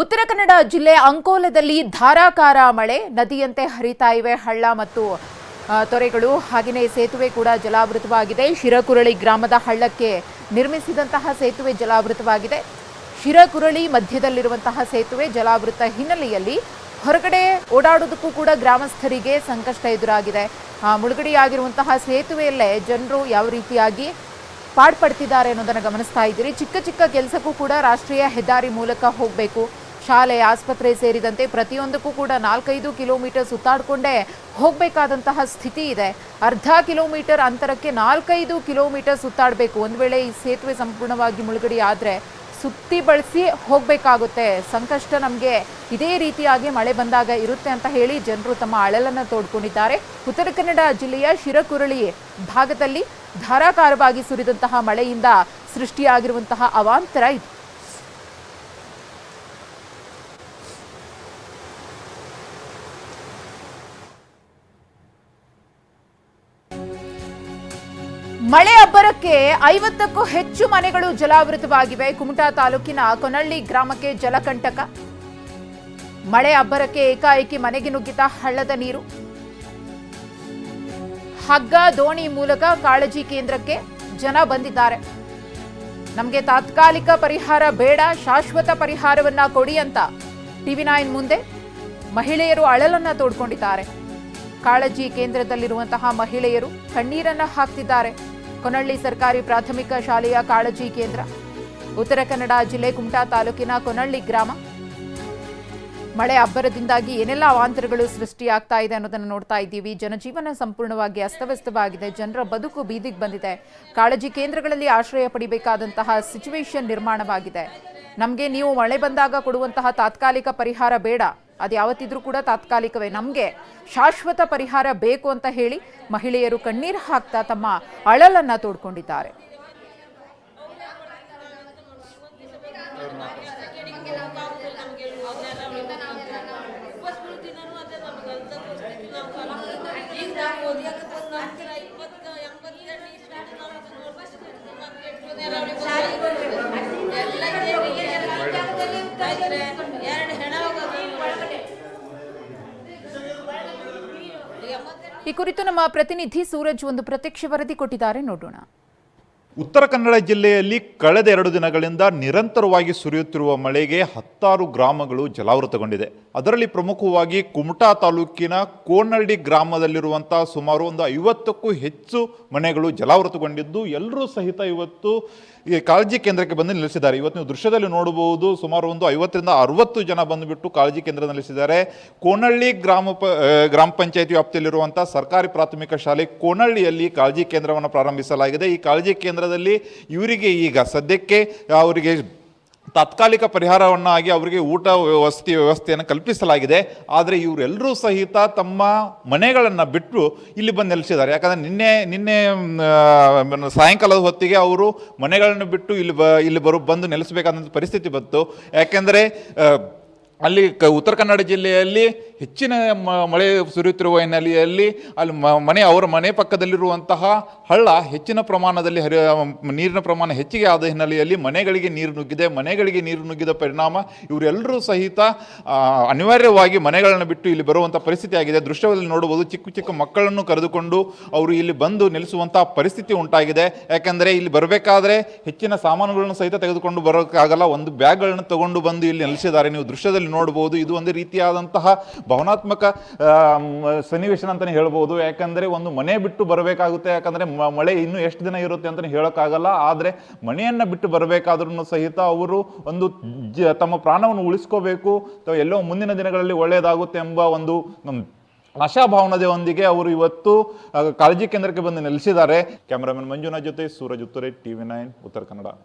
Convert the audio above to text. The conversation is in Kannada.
ಉತ್ತರ ಕನ್ನಡ ಜಿಲ್ಲೆ ಅಂಕೋಲದಲ್ಲಿ ಧಾರಾಕಾರ ಮಳೆ. ನದಿಯಂತೆ ಹರಿತಾ ಇವೆ ಹಳ್ಳ ಮತ್ತು ತೊರೆಗಳು. ಹಾಗೆಯೇ ಸೇತುವೆ ಕೂಡ ಜಲಾವೃತವಾಗಿದೆ. ಶಿರಕುರಳಿ ಗ್ರಾಮದ ಹಳ್ಳಕ್ಕೆ ನಿರ್ಮಿಸಿದಂತಹ ಸೇತುವೆ ಜಲಾವೃತವಾಗಿದೆ. ಶಿರಕುರಳಿ ಮಧ್ಯದಲ್ಲಿರುವಂತಹ ಸೇತುವೆ ಜಲಾವೃತ ಹಿನ್ನೆಲೆಯಲ್ಲಿ ಹೊರಗಡೆ ಓಡಾಡೋದಕ್ಕೂ ಕೂಡ ಗ್ರಾಮಸ್ಥರಿಗೆ ಸಂಕಷ್ಟ ಎದುರಾಗಿದೆ. ಮುಳುಗಡೆಯಾಗಿರುವಂತಹ ಸೇತುವೆಯಲ್ಲೇ ಜನರು ಯಾವ ರೀತಿಯಾಗಿ ಪಾಡ್ಪಡ್ತಿದ್ದಾರೆ ಅನ್ನೋದನ್ನು ಗಮನಿಸ್ತಾ ಇದ್ದೀರಿ. ಚಿಕ್ಕ ಚಿಕ್ಕ ಕೆಲಸಕ್ಕೂ ಕೂಡ ರಾಷ್ಟ್ರೀಯ ಹೆದ್ದಾರಿ ಮೂಲಕ ಹೋಗಬೇಕು. ಶಾಲೆ, ಆಸ್ಪತ್ರೆ ಸೇರಿದಂತೆ ಪ್ರತಿಯೊಂದಕ್ಕೂ ಕೂಡ ನಾಲ್ಕೈದು ಕಿಲೋಮೀಟರ್ ಸುತ್ತಾಡಿಕೊಂಡೇ ಹೋಗಬೇಕಾದಂತಹ ಸ್ಥಿತಿ ಇದೆ. ಅರ್ಧ ಕಿಲೋಮೀಟರ್ ಅಂತರಕ್ಕೆ ನಾಲ್ಕೈದು ಕಿಲೋಮೀಟರ್ ಸುತ್ತಾಡಬೇಕು. ಒಂದು ವೇಳೆ ಈ ಸೇತುವೆ ಸಂಪೂರ್ಣವಾಗಿ ಮುಳುಗಡೆ ಆದರೆ ಸುತ್ತಿ ಬಳಸಿ ಹೋಗಬೇಕಾಗುತ್ತೆ. ಸಂಕಷ್ಟ ನಮಗೆ ಇದೇ ರೀತಿಯಾಗಿ ಮಳೆ ಬಂದಾಗ ಇರುತ್ತೆ ಅಂತ ಹೇಳಿ ಜನರು ತಮ್ಮ ಅಳಲನ್ನು ತೋಡ್ಕೊಂಡಿದ್ದಾರೆ. ಉತ್ತರ ಕನ್ನಡ ಜಿಲ್ಲೆಯ ಶಿರಕುರಳಿ ಭಾಗದಲ್ಲಿ ಧಾರಾಕಾರವಾಗಿ ಸುರಿದಂತಹ ಮಳೆಯಿಂದ ಸೃಷ್ಟಿಯಾಗಿರುವಂತಹ ಅವಾಂತರ ಇದು. ಮಳೆ ಅಬ್ಬರಕ್ಕೆ ಐವತ್ತಕ್ಕೂ ಹೆಚ್ಚು ಮನೆಗಳು ಜಲಾವೃತವಾಗಿವೆ. ಕುಮಟಾ ತಾಲೂಕಿನ ಕೊನಳ್ಳಿ ಗ್ರಾಮಕ್ಕೆ ಜಲಕಂಟಕ ಮಳೆ ಅಬ್ಬರಕ್ಕೆ ಏಕಾಏಕಿ ಮನೆಗೆ ನುಗ್ಗಿದ ಹಳ್ಳದ ನೀರು. ಹಗ್ಗ, ದೋಣಿ ಮೂಲಕ ಕಾಳಜಿ ಕೇಂದ್ರಕ್ಕೆ ಜನ ಬಂದಿದ್ದಾರೆ. ನಮಗೆ ತಾತ್ಕಾಲಿಕ ಪರಿಹಾರ ಬೇಡ, ಶಾಶ್ವತ ಪರಿಹಾರವನ್ನ ಕೊಡಿ ಅಂತ ಟಿವಿ ನೈನ್ ಮುಂದೆ ಮಹಿಳೆಯರು ಅಳಲನ್ನ ತೋಡ್ಕೊಂಡಿದ್ದಾರೆ. ಕಾಳಜಿ ಕೇಂದ್ರದಲ್ಲಿರುವಂತಹ ಮಹಿಳೆಯರು ಕಣ್ಣೀರನ್ನ ಹಾಕ್ತಿದ್ದಾರೆ. ಕೊನಳ್ಳಿ ಸರ್ಕಾರಿ ಪ್ರಾಥಮಿಕ ಶಾಲೆಯ ಕಾಳಜಿ ಕೇಂದ್ರ. ಉತ್ತರ ಕನ್ನಡ ಜಿಲ್ಲೆ ಕುಮಟಾ ತಾಲೂಕಿನ ಕೊನಳ್ಳಿ ಗ್ರಾಮ. ಮಳೆ ಅಬ್ಬರದಿಂದಾಗಿ ಏನೆಲ್ಲ ಅವಾಂತರಗಳು ಸೃಷ್ಟಿಯಾಗ್ತಾ ಇದೆ ಅನ್ನೋದನ್ನು ನೋಡ್ತಾ ಇದ್ದೀವಿ. ಜನಜೀವನ ಸಂಪೂರ್ಣವಾಗಿ ಅಸ್ತವ್ಯಸ್ತವಾಗಿದೆ. ಜನರ ಬದುಕು ಬೀದಿಗೆ ಬಂದಿದೆ. ಕಾಳಜಿ ಕೇಂದ್ರಗಳಲ್ಲಿ ಆಶ್ರಯ ಪಡಿಬೇಕಾದಂತಹ ಸಿಚುವೇಶನ್ ನಿರ್ಮಾಣವಾಗಿದೆ. ನಮಗೆ ನೀವು ಮಳೆ ಬಂದಾಗ ಕೊಡುವಂತಹ ತಾತ್ಕಾಲಿಕ ಪರಿಹಾರ ಬೇಡ. ಅದು ಯಾವತ್ತಿದ್ರೂ ಕೂಡ ತಾತ್ಕಾಲಿಕವೇ ನಮಗೆ ಶಾಶ್ವತ ಪರಿಹಾರ ಬೇಕು ಅಂತ ಹೇಳಿ ಮಹಿಳೆಯರು ಕಣ್ಣೀರು ಹಾಕ್ತಾ ತಮ್ಮ ಅಳಲನ್ನು ತೋಡ್ಕೊಂಡಿದ್ದಾರೆ ಎರಡು ಹೆಣ ಈ ಕುರಿತು ನಮ್ಮ ಪ್ರತಿನಿಧಿ ಸೂರಜ್ ಒಂದು ಪ್ರತ್ಯಕ್ಷ ವರದಿ ಕೊಟ್ಟಿದ್ದಾರೆ. ನೋಡೋಣ. ಉತ್ತರ ಕನ್ನಡ ಜಿಲ್ಲೆಯಲ್ಲಿ ಕಳೆದ ಎರಡು ದಿನಗಳಿಂದ ನಿರಂತರವಾಗಿ ಸುರಿಯುತ್ತಿರುವ ಮಳೆಗೆ ಹತ್ತಾರು ಗ್ರಾಮಗಳು ಜಲಾವೃತಗೊಂಡಿದೆ. ಅದರಲ್ಲಿ ಪ್ರಮುಖವಾಗಿ ಕುಮಟಾ ತಾಲೂಕಿನ ಕೋನಳ್ಳಿ ಗ್ರಾಮದಲ್ಲಿರುವಂತಹ ಸುಮಾರು ಒಂದು ಐವತ್ತಕ್ಕೂ ಹೆಚ್ಚು ಮನೆಗಳು ಜಲಾವೃತಗೊಂಡಿದ್ದು, ಎಲ್ಲರೂ ಸಹಿತ ಇವತ್ತು ಈ ಕಾಳಜಿ ಕೇಂದ್ರಕ್ಕೆ ಬಂದು ನಿಲ್ಲಿಸಿದ್ದಾರೆ. ಇವತ್ತು ನೀವು ದೃಶ್ಯದಲ್ಲಿ ನೋಡಬಹುದು, ಸುಮಾರು ಒಂದು ಐವತ್ತರಿಂದ ಅರವತ್ತು ಜನ ಬಂದುಬಿಟ್ಟು ಕಾಳಜಿ ಕೇಂದ್ರ ನಿಲ್ಲಿಸಿದ್ದಾರೆ. ಕೋನಳ್ಳಿ ಗ್ರಾಮ ಪ ಗ್ರಾಮ ಪಂಚಾಯತಿ ವ್ಯಾಪ್ತಿಯಲ್ಲಿರುವಂಥ ಸರ್ಕಾರಿ ಪ್ರಾಥಮಿಕ ಶಾಲೆ ಕೋನಳ್ಳಿಯಲ್ಲಿ ಕಾಳಜಿ ಕೇಂದ್ರವನ್ನು ಪ್ರಾರಂಭಿಸಲಾಗಿದೆ. ಈ ಕಾಳಜಿ ಕೇಂದ್ರದಲ್ಲಿ ಇವರಿಗೆ ಈಗ ಸದ್ಯಕ್ಕೆ ಅವರಿಗೆ ತಾತ್ಕಾಲಿಕ ಪರಿಹಾರವನ್ನಾಗಿ ಅವರಿಗೆ ಊಟ ವ್ಯವಸ್ಥೆ, ವ್ಯವಸ್ಥೆಯನ್ನು ಕಲ್ಪಿಸಲಾಗಿದೆ. ಆದರೆ ಇವರೆಲ್ಲರೂ ಸಹಿತ ತಮ್ಮ ಮನೆಗಳನ್ನು ಬಿಟ್ಟು ಇಲ್ಲಿ ಬಂದು ನೆಲೆಸಿದ್ದಾರೆ. ಯಾಕಂದರೆ ನಿನ್ನೆ ನಿನ್ನೆ ಸಾಯಂಕಾಲದ ಹೊತ್ತಿಗೆ ಅವರು ಮನೆಗಳನ್ನು ಬಿಟ್ಟು ಇಲ್ಲಿ ಬ, ಇಲ್ಲಿ ಬರು, ಬಂದು ನೆಲೆಸಬೇಕಾದಂಥ ಪರಿಸ್ಥಿತಿ ಬಂತು. ಯಾಕೆಂದರೆ ಅಲ್ಲಿ ಕ ಉತ್ತರ ಕನ್ನಡ ಜಿಲ್ಲೆಯಲ್ಲಿ ಹೆಚ್ಚಿನ ಮಳೆ ಸುರಿಯುತ್ತಿರುವ ಹಿನ್ನೆಲೆಯಲ್ಲಿ ಅಲ್ಲಿ ಮನೆ, ಅವರ ಮನೆ ಪಕ್ಕದಲ್ಲಿರುವಂತಹ ಹಳ್ಳ ಹೆಚ್ಚಿನ ಪ್ರಮಾಣದಲ್ಲಿ ಹರಿ ನೀರಿನ ಪ್ರಮಾಣ ಹೆಚ್ಚಿಗೆ ಆದ ಹಿನ್ನೆಲೆಯಲ್ಲಿ ಮನೆಗಳಿಗೆ ನೀರು ನುಗ್ಗಿದೆ. ಮನೆಗಳಿಗೆ ನೀರು ನುಗ್ಗಿದ ಪರಿಣಾಮ ಇವರೆಲ್ಲರೂ ಸಹಿತ ಅನಿವಾರ್ಯವಾಗಿ ಮನೆಗಳನ್ನು ಬಿಟ್ಟು ಇಲ್ಲಿ ಬರುವಂಥ ಪರಿಸ್ಥಿತಿ ಆಗಿದೆ. ದೃಶ್ಯದಲ್ಲಿ ನೋಡಬಹುದು ಚಿಕ್ಕ ಚಿಕ್ಕ ಮಕ್ಕಳನ್ನು ಕರೆದುಕೊಂಡು ಅವರು ಇಲ್ಲಿ ಬಂದು ನೆಲೆಸುವಂಥ ಪರಿಸ್ಥಿತಿ ಉಂಟಾಗಿದೆ. ಯಾಕೆಂದರೆ ಇಲ್ಲಿ ಬರಬೇಕಾದ್ರೆ ಹೆಚ್ಚಿನ ಸಾಮಾನುಗಳನ್ನು ಸಹಿತ ತೆಗೆದುಕೊಂಡು ಬರೋಕ್ಕಾಗಲ್ಲ. ಒಂದು ಬ್ಯಾಗ್ಗಳನ್ನು ತಗೊಂಡು ಬಂದು ಇಲ್ಲಿ ನೆಲೆಸಿದ್ದಾರೆ. ನೀವು ದೃಶ್ಯದಲ್ಲಿ ನೋಡಬಹುದು ಇದು ಒಂದು ರೀತಿಯಾದಂತಹ ಭಾವನಾತ್ಮಕ ಸನ್ನಿವೇಶನ ಸನ್ನಿವೇಶ ಅಂತಲೇ ಹೇಳ್ಬೋದು. ಯಾಕಂದರೆ ಒಂದು ಮನೆ ಬಿಟ್ಟು ಬರಬೇಕಾಗುತ್ತೆ. ಯಾಕಂದರೆ ಮಳೆ ಇನ್ನೂ ಎಷ್ಟು ದಿನ ಇರುತ್ತೆ ಅಂತಲೇ ಹೇಳೋಕ್ಕಾಗಲ್ಲ. ಆದರೆ ಮನೆಯನ್ನು ಬಿಟ್ಟು ಬರಬೇಕಾದ್ರೂ ಸಹಿತ ಅವರು ಒಂದು ಜ, ತಮ್ಮ ಪ್ರಾಣವನ್ನು ಉಳಿಸ್ಕೋಬೇಕು. ಅಥವಾ ಎಲ್ಲೋ ಮುಂದಿನ ದಿನಗಳಲ್ಲಿ ಒಳ್ಳೆಯದಾಗುತ್ತೆ ಎಂಬ ಒಂದು ಆಶಾಭಾವನದೊಂದಿಗೆ ಅವರು ಇವತ್ತು ಕಾಳಜಿ ಕೇಂದ್ರಕ್ಕೆ ಬಂದು ನೆಲೆಸಿದ್ದಾರೆ ಕ್ಯಾಮರಾಮನ್ ಮಂಜುನಾಥ್ ಜೊತೆ ಸೂರಜ್ ಉತ್ತರೆ, ಟಿವಿ ನೈನ್, ಉತ್ತರ ಕನ್ನಡ.